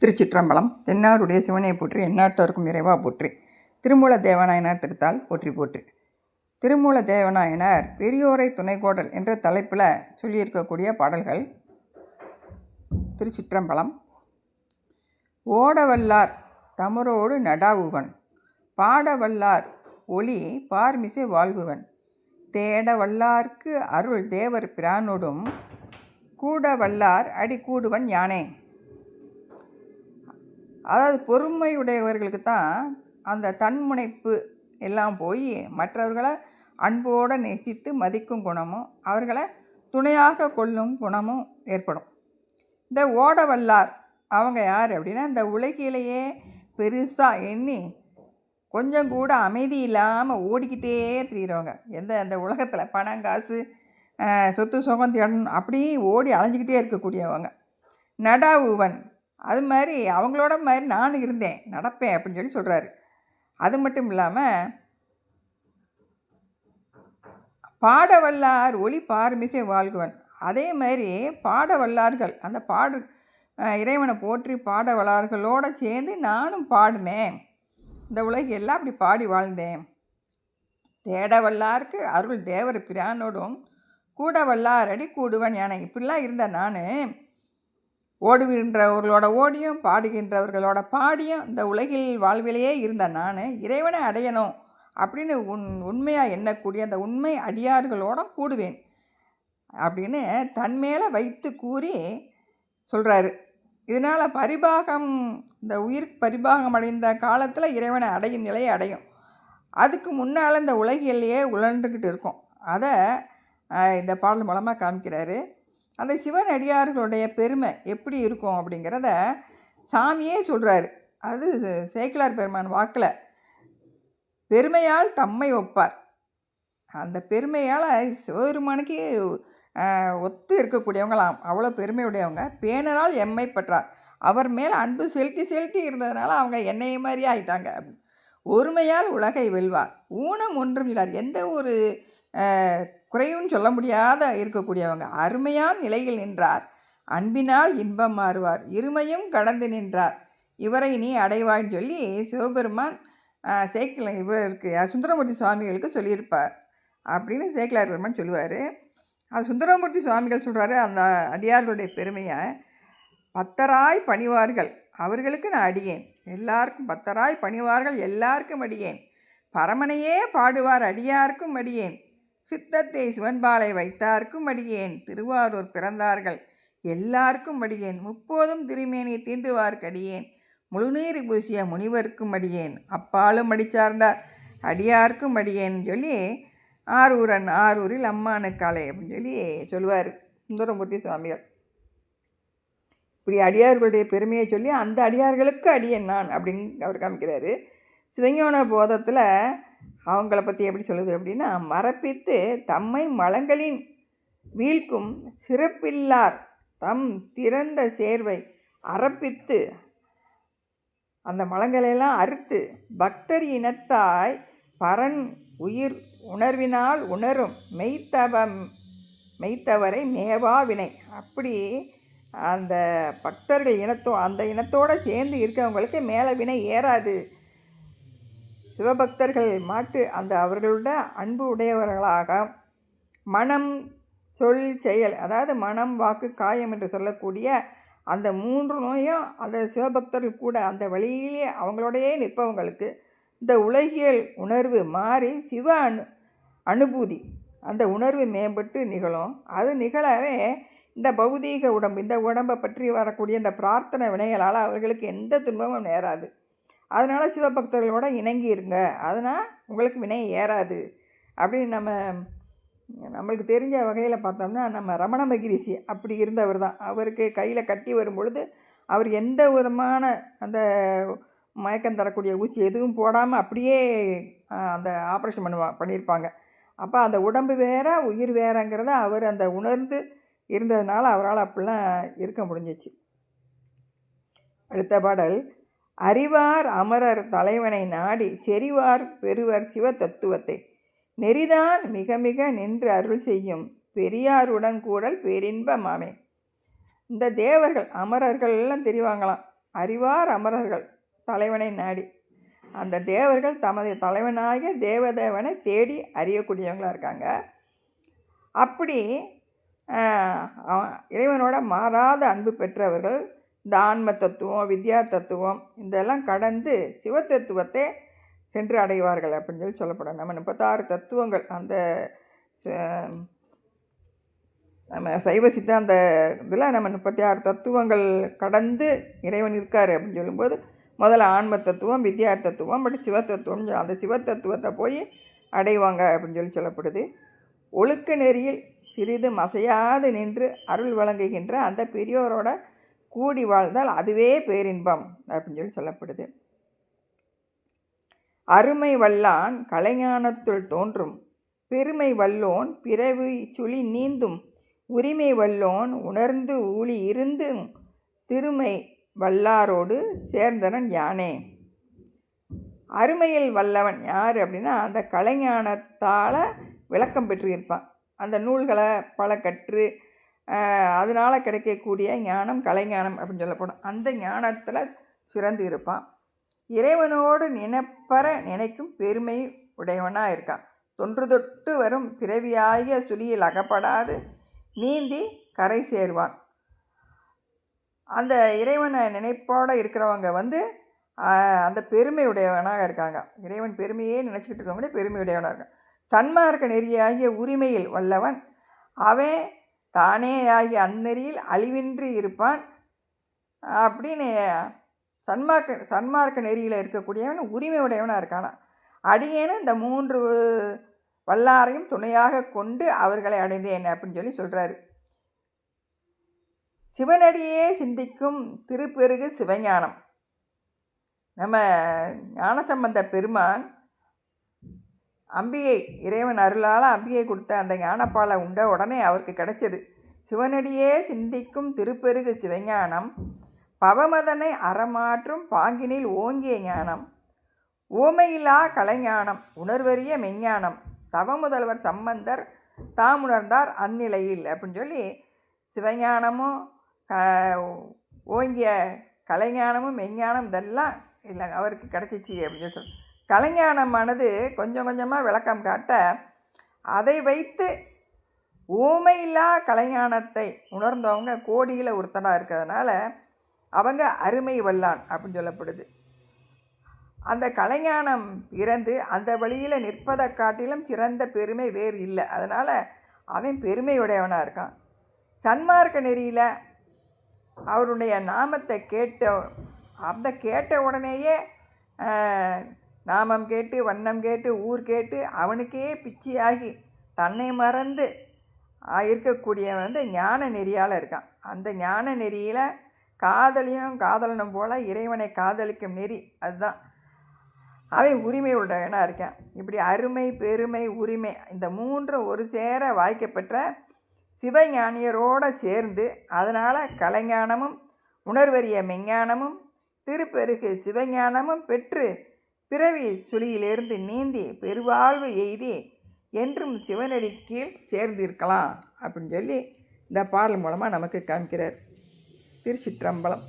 திருச்சிற்றம்பலம் தென்னாருடைய சிவனை போற்றி எந்நாட்டோருக்கும் இறைவா போற்றி. திருமூல தேவநாயனார் திருத்தால் போற்றி போற்றி. திருமூல தேவநாயனார் பெரியோரை துணைக்கோடல் என்ற தலைப்பில் சொல்லியிருக்கக்கூடிய பாடல்கள் திருச்சிற்றம்பலம். ஓடவல்லார் தமரோடு நடாவுவன் பாடவல்லார் ஒளி பார்மிசை வாழ்குவன். தேடவல்லார்க்கு அருள் தேவர் பிரானோடும் கூடவல்லார் அடி கூடுவன் யானே. அதாவது பொறுமையுடையவர்களுக்கு தான் அந்த தன்முனைப்பு எல்லாம் போய் மற்றவர்களை அன்போடு நேசித்து மதிக்கும் குணமும் அவர்களை துணையாக கொள்ளும் குணமும் ஏற்படும். இந்த ஓடவல்லார் அவங்க யார் அப்படின்னா இந்த உலகிலேயே பெருசாக எண்ணி கொஞ்சம் கூட அமைதி இல்லாமல் ஓடிக்கிட்டே திரியிறவங்க. எந்த அந்த உலகத்தில் பணம் காசு சொத்து சுகம் தேடணும் அப்படி ஓடி அலைஞ்சிக்கிட்டே இருக்கக்கூடியவங்க. நடாவுவன் அது மாதிரி அவங்களோட மாதிரி நானும் இருந்தேன். நடப்பேன் அப்படின்னு சொல்லி சொல்கிறாரு அது மட்டும் இல்லாமல் பாடவல்லார் ஒளி பார்மிசை வாழ்குவன். அதே மாதிரி பாடவல்லார்கள் அந்த பாடு இறைவனை போற்றி பாடவல்லார்களோடு சேர்ந்து நானும் பாடினேன். இந்த உலகெல்லாம் அப்படி பாடி வாழ்ந்தேன். தேடவல்லாருக்கு அருள் தேவர் பிரானோடும் கூட வல்லாரடி கூடுவன் யானை இப்படிலாம் இருந்தேன் நான். ஓடுகின்றவர்களோட ஓடியும் பாடுகின்றவர்களோட பாடியும் இந்த உலகில் வாழ்விலேயே இருந்த நான் இறைவனை அடையணும் அப்படின்னு உன் உண்மையாக எண்ணக்கூடிய அந்த உண்மை அடியார்களோட கூடுவேன் அப்படின்னு தன் மேலே வைத்து கூறி சொல்கிறாரு இதனால் பரிபாகம் இந்த உயிர் பரிபாகம் அடைந்த காலத்தில் இறைவனை அடையும் நிலையை அடையும். அதுக்கு முன்னால் இந்த உலகிலேயே உழன்றுக்கிட்டு இருக்கும். அதை இந்த பாடல் மூலமாக காமிக்கிறாரு. அந்த சிவனடியார்களுடைய பெருமை எப்படி இருக்கும் அப்படிங்கிறத சாமியே சொல்கிறாரு அது சேக்கிலார் பெருமான் வாக்கில். பெருமையால் தம்மை ஒப்பார். அந்த பெருமையால் சிவபெருமானுக்கு ஒத்து இருக்கக்கூடியவங்களாம். அவ்வளோ பெருமையுடையவங்க. பேணலால் எம்மை பெற்றார். அவர் மேல் அன்பு செலுத்தி செலுத்தி இருந்ததுனால அவங்க என்னைய மாதிரியே ஆயிட்டாங்க. ஒருமையால் உலகை வெல்வார். ஊனம் ஒன்றும் இல்லார். எந்த ஒரு குறையும் சொல்ல முடியாத இருக்கக்கூடியவங்க. அருமையான நிலையில் நின்றார். அன்பினால் இன்பம் மாறுவார். இருமையும் கடந்து நின்றார். இவரை நீ அடைவான்னு சொல்லி சிவபெருமான் சேக்கில இவருக்கு சுந்தரமூர்த்தி சுவாமிகளுக்கு சொல்லியிருப்பார். அப்படின்னு சேக்கிலார் பெருமான் சொல்லுவார். அது சுந்தரமூர்த்தி சுவாமிகள் சொல்கிறாரு அந்த அடியார்களுடைய பெருமையை பத்தராய் பணிவார்கள். அவர்களுக்கு நான் அடியேன். எல்லாருக்கும் பத்தராய் பணிவார்கள். எல்லாருக்கும் அடியேன். பரமனையே பாடுவார். அடியாருக்கும் அடியேன். சித்தத்தை சிவன்பாலை வைத்தார்க்கும் அடியேன் திருவாரூர் பிறந்தார்கள். எல்லாருக்கும் அடியேன் முப்போதும் திருமேனி தீண்டுவார்க்கு அடியேன். முழுநீர் பூசிய முனிவருக்கும் அடியேன் அப்பாலும் அடிச்சார்ந்தார். அடியார்க்கும் அடியேன் சொல்லி ஆரூரன் ஆரூரில் அம்மானுக்காலை அப்படின்னு சொல்லி சொல்லுவார் சுந்தரமூர்த்தி சுவாமிகள். இப்படி அடியார்களுடைய பெருமையை சொல்லி அந்த அடியார்களுக்கு அடியேன் நான் அப்படின்னு அவர் காமிக்கிறாரு. சிவஞான போதத்தில் அவங்கள பற்றி எப்படி சொல்லுது அப்படின்னா மரப்பித்து தம்மை மலங்களின் வீழ்க்கும் சிறப்பில்லார் தம் திறந்த சேர்வை அரப்பித்து அந்த மலங்களெல்லாம் அறுத்து பக்தர் இனத்தாய் பரன் உயிர் உணர்வினால் உணரும் மெய்த்தவம் மெய்த்தவரை மேவா வினை. அப்படி அந்த பக்தர்கள் இனத்தோ அந்த இனத்தோடு சேர்ந்து இருக்கவங்களுக்கு மேலே வினை ஏறாது. சிவபக்தர்கள் மாட்டு அந்த அவர்களோட அன்பு உடையவர்களாக மனம் சொல் செயல் அதாவது மனம் வாக்கு காயம் என்று சொல்லக்கூடிய அந்த மூன்று நோயும் அந்த சிவபக்தர்கள் கூட அந்த வழியிலே அவங்களோடையே நிற்பவங்களுக்கு இந்த உலகியல் உணர்வு மாறி சிவ அனு அனுபூதி அந்த உணர்வு மேம்பட்டு நிகழும். அது நிகழவே இந்த பௌதீக உடம்பு இந்த உடம்பை பற்றி வரக்கூடிய இந்த பிரார்த்தனை வினைகளால் அவர்களுக்கு எந்த துன்பமும் நேராது. அதனால் சிவபக்தர்களோட இணங்கி இருங்க அதனால் உங்களுக்கு வினை ஏறாது. அப்படின்னு நம்ம நம்மளுக்கு தெரிஞ்ச வகையில் பார்த்தோம்னா நம்ம ரமண மகிரிஷி அப்படி இருந்தவர் தான். அவருக்கு கையில் கட்டி வரும் பொழுது அவர் எந்த விதமான அந்த மயக்கம் தரக்கூடிய ஊசி எதுவும் போடாமல் அப்படியே அந்த ஆப்ரேஷன் பண்ணுவா பண்ணியிருப்பாங்க அப்போ அந்த உடம்பு வேற உயிர் வேறங்கிறத அவர் அந்த உணர்ந்து இருந்ததுனால அவரால் அப்படிலாம் இருக்க முடிஞ்சிச்சு. அடுத்த பாடல். அறிவார் அமரர் தலைவனை நாடி செறிவார் பெறுவர் சிவ தத்துவத்தை. நெறிதான் மிக மிக நின்று அருள் செய்யும் பெரியாருடன் கூடல் பேரின்பமாமே இந்த தேவர்கள் அமரர்கள் எல்லாம் தெரிவாங்களாம். அறிவார் அமரர்கள் தலைவனை நாடி. அந்த தேவர்கள் தமது தலைவனாகிய தேவதேவனை தேடி அறியக்கூடியவங்களாக இருக்காங்க. அப்படி அவன் இறைவனோட மாறாத அன்பு பெற்றவர்கள் இந்த ஆன்ம தத்துவம் வித்யா தத்துவம் இதெல்லாம் கடந்து சிவத்தத்துவத்தை சென்று அடைவார்கள் அப்படின்னு சொல்லி சொல்லப்படும். நம்ம முப்பத்தாறு தத்துவங்கள் அந்த ச- நம்ம சைவ சித்தாந்த இதில் நம்ம முப்பத்தி ஆறு தத்துவங்கள் கடந்து இறைவன் இருக்கார் அப்படின்னு சொல்லும்போது முதல்ல ஆன்ம தத்துவம் வித்யா தத்துவம் பட் சிவ தத்துவம் அந்த சிவ தத்துவத்தை போய் அடைவாங்க அப்படின்னு சொல்லி சொல்லப்படுது. ஒழுக்க நெறியில் சிறிதும் அசையாது நின்று அருள் வழங்குகின்ற அந்த பெரியோரோட கூடி வாழ்ந்தால் அதுவே பேரின்பம் அப்படின்னு சொல்லி சொல்லப்படுது. அருமை வல்லான் கலைஞானத்துள் தோன்றும் பெருமை வல்லோன் பிறவு சுழி நீந்தும் உரிமை வல்லோன் உணர்ந்து ஊழி இருந்து திருமை வல்லாரோடு சேர்ந்தனன் யானே. அருமையில் வல்லவன் யார் அப்படின்னா அந்த கலைஞானத்தால் விளக்கம் பெற்று இருப்பான் அந்த நூல்களை பல கற்று அதனால் கிடைக்கக்கூடிய ஞானம் கலைஞானம் அப்படின்னு சொல்லப்படும். அந்த ஞானத்தில் சிறந்து இருப்பான். இறைவனோடு நினைப்பற நினைக்கும் பெருமை உடையவனாக இருக்கான். தொன்று தொட்டு வரும் பிறவியாகிய சுழியில் அகப்படாது நீந்தி கரை சேருவான். அந்த இறைவனை நினைப்போடு இருக்கிறவங்க வந்து அந்த பெருமை உடையவனாக இருக்காங்க. இறைவன் பெருமையே நினச்சிக்கிட்டு இருக்கவங்களே பெருமை உடையவனாக இருக்கான். சன்மார்க்க நெறியாகிய உரிமையில் வல்லவன். அவன் தானே அந்நெறியில் அழிவின்றி இருப்பான். அப்படின்னு சன்மார்க்க சன்மார்க்க நெறியில் இருக்கக்கூடியவன் உரிமை உடையவனாக இருக்கானா? அடியேன்னு இந்த மூன்று வல்லாரையும் துணையாக கொண்டு அவர்களை அடைந்தேன் அப்படின்னு சொல்லி சொல்கிறாரு சிவனடியே சிந்திக்கும் திருப்பெருகு சிவஞானம். நம்ம ஞானசம்பந்த பெருமான் அம்பிகை இறைவன் அருளால் அம்பிகை கொடுத்த அந்த ஞானப்பாலை உண்ட உடனே அவருக்கு கிடைச்சது. சிவனடியே சிந்திக்கும் திருப்பெருகு சிவஞானம் பவமதனை அறமாற்றும் பாங்கினில் ஓங்கிய ஞானம். ஊமையிலா கலைஞானம் உணர்வறிய மெஞ்ஞானம். தவமுதல்வர் சம்பந்தர் தாம் உணர்ந்தார் அந்நிலையில் அப்படின்னு சொல்லி சிவஞானமும் க ஓங்கிய கலைஞானமும் மெஞ்ஞானம் இதெல்லாம் இல்லை அவருக்கு கிடச்சிச்சு அப்படின்னு சொல்லி கலைஞானமானது கொஞ்சம் கொஞ்சமாக விளக்கம் காட்ட அதை வைத்து ஊமையில்லா கலைஞானத்தை உணர்ந்தவங்க கோடியில் ஒருத்தனாக இருக்கிறதுனால அவங்க அருமை வல்லான் அப்படின்னு சொல்லப்படுது. அந்த கலைஞானம் இறந்து அந்த வழியில் நிற்பதை காட்டிலும் சிறந்த பெருமை வேறு இல்லை. அதனால் அவன் பெருமையுடையவனாக இருக்கான். சன்மார்க்க நெறியில் அவருடைய நாமத்தை கேட்ட அந்த கேட்ட உடனேயே நாமம் கேட்டு வண்ணம் கேட்டு ஊர் கேட்டு அவனுக்கே பிச்சையாகி தன்னை மறந்து இருக்கக்கூடியவன் வந்து ஞான நெறியால் இருக்கான். அந்த ஞான நெறியில் காதலியும் காதலனும் போல் இறைவனை காதலிக்கும் நெறி அதுதான். அவன் உரிமை உள்ளவனாக இருக்கான். இப்படி அருமை பெருமை உரிமை இந்த மூன்றும் ஒரு சேர வாய்க்கப்பெற்ற சிவஞானியரோடு சேர்ந்து அதனால் கலைஞானமும் உணர்வறிய மெஞ்ஞானமும் திருப்பெருகு சிவஞானமும் பெற்று பிறவி சுழியிலிருந்து நீந்தி பெருவாழ்வு எய்தி என்றும் சிவனடி கீழ் சேர்ந்திருக்கலாம் அப்படின்னு சொல்லி இந்த பாடல் மூலமாக நமக்கு காமிக்கிறார். திருச்சிற்றம்பலம்.